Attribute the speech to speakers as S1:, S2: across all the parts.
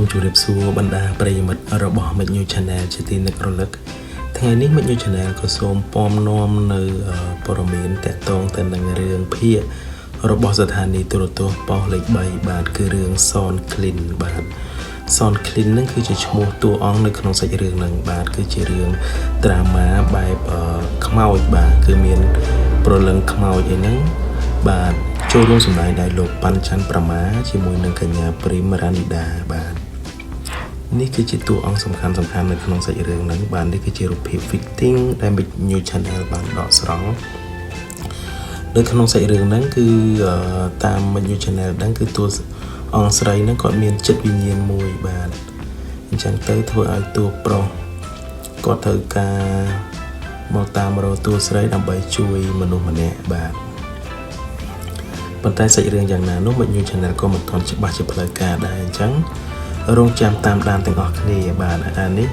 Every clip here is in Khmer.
S1: ម្រាបសួរបណ្ដាប្រិយមិត្តរបស់ Mid New Channel ជាទីនឹករលឹកថ្ងៃនេះ Mid New Channel ក៏សូមពំនាំនៅអឺព័ត៌មានតកតងទៅនឹងរឿងភាគរបស់ស្ថានីយ៍ទូរទស្សន៍ប៉ុស្តិ៍លេខ3បាទគឺរឿងសនក្លីនបាទសនក្លីនហ្នឹងគឺជាឈ្មោះតួអង្គនៅក្នុងសាច់រឿងហ្នឹងបាទគឺជារឿងដ្រាម៉ាបែបអឺខ្មោចបាទគឺមានប្រលឹងខ្មោចអីហ្នឹងបាទចូលរួមសម្ដែងដោយលោកប៉ាន់ច័ន្ទប្រមាជាមួយនឹងកញ្ញាព្រីមរ៉ានីដាបាទ នេះគឺជាតួអង្គសំខាន់សំខាន់នៅក្នុងសាច់រឿងហ្នឹងបាទនេះគឺជារូបភាព fitting ដែល Big New Channel បានដកស្រង់នៅក្នុងសាច់រឿងហ្នឹងគឺអឺតាម Big New Channel ហ្នឹងគឺតួអង្គស្រីហ្នឹងគាត់មានចិត្តវិញ្ញាណមួយបាទអញ្ចឹងទៅធ្វើឲ្យតួប្រុសគាត់ត្រូវការមកតាមរកតួស្រីដើម្បីជួយមនុស្សម្នាក់បាទប៉ុន្តែសាច់រឿងយ៉ាងណានោះ Big New Channel ក៏មិនទាន់ច្បាស់ជាផ្លូវការដែរអញ្ចឹង រងចាំតាមដានទាំងអស់គ្នាបាទអានេះ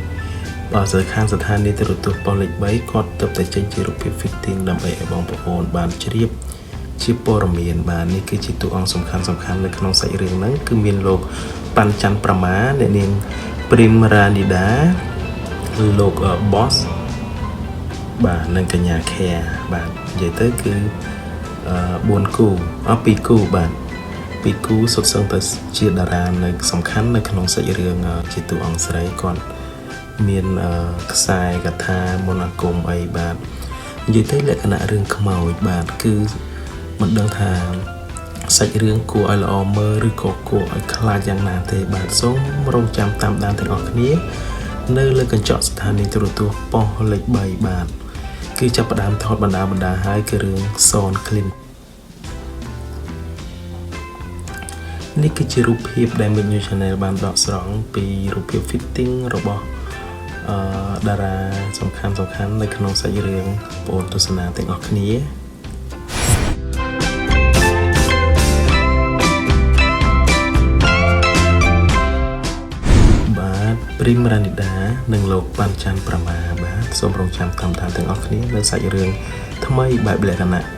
S1: បើសិនខាងស្ថានីយ៍ទូរទស្សន៍ប៉ុស្តិ៍លេខ3គាត់ទៅតែចេញជារូបភាព fitting ដើម្បីឲ្យបងប្អូនបានជ្រាបជាព័ត៌មានបាទនេះគឺជាតួអង្គសំខាន់សំខាន់នៅក្នុងសាច់រឿងហ្នឹងគឺមានលោកប៉ាន់ច័ន្ទប្រមាអ្នកនាងព្រីមរ៉ានីដាលោកអឺ boss បាទនិងកញ្ញាខែបាទនិយាយទៅគឺអឺ4គូអស់2គូបាទ ពីគូសុទ្ធសឹងតែជាតារានៅសំខាន់នៅក្នុងសាច់រឿងអឺជាតួអង្គស្រីគាត់មានអឺខ្សែកថាមន្តអាគមអីបាទនិយាយទៅលក្ខណៈរឿងខ្មោចបាទគឺមិនដឹងថាសាច់រឿងគួរឲ្យល្អមើលឬក៏គួរឲ្យខ្លាចយ៉ាងណាទេបាទសូមរងចាំតាមដានទាំងអស់គ្នា នៅលើកញ្ចក់ស្ថានីយ៍ទូរទស្សន៍ប៉ុស្តិ៍លេខ3បាទគឺចាប់ផ្ដើមថតបណ្ដាបណ្ដាហើយគឺរឿងសនក្ននេះគឺជារូបភាពដែល Mid New Channel បានដកស្រង់ពីរូបភាព fitting របស់អឺតារាសំខាន់សំខាន់នៅក្នុងសាច់រឿងបងប្អូនទស្សនាទាំងអស់គ្នាបាទព្រីមរ៉ានីដានិងលោកប៉ាន់ច័ន្ទប្រមាបាទសូមរងចាំតាមដានទាំងអស់គ្នានៅសាច់រឿងថ្មីបែបលក្ខណៈ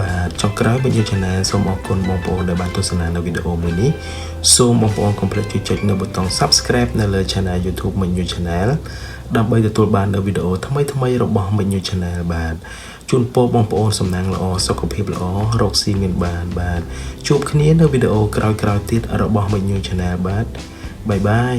S1: បាទចុងក្រោយវិញ្ញាចនាសូមអរគុណបងប្អូនដែលបានទស្សនានៅវីដេអូមួយនេះសូមបងប្អូនកុំភ្លេចជួយចុចនៅប៊ូតុង Subscribe នៅលើ Channel YouTube Menu Channel ដើម្បីទទួលបាននូវវីដេអូថ្មីៗរបស់ Menu Channel បាទជូនពរបងប្អូនសំណាងល្អសុខភាពល្អរកស៊ីមានបានបាទជួបគ្នានៅវីដេអូក្រោយៗទៀតរបស់ Menu Channel បាទបាយបាយ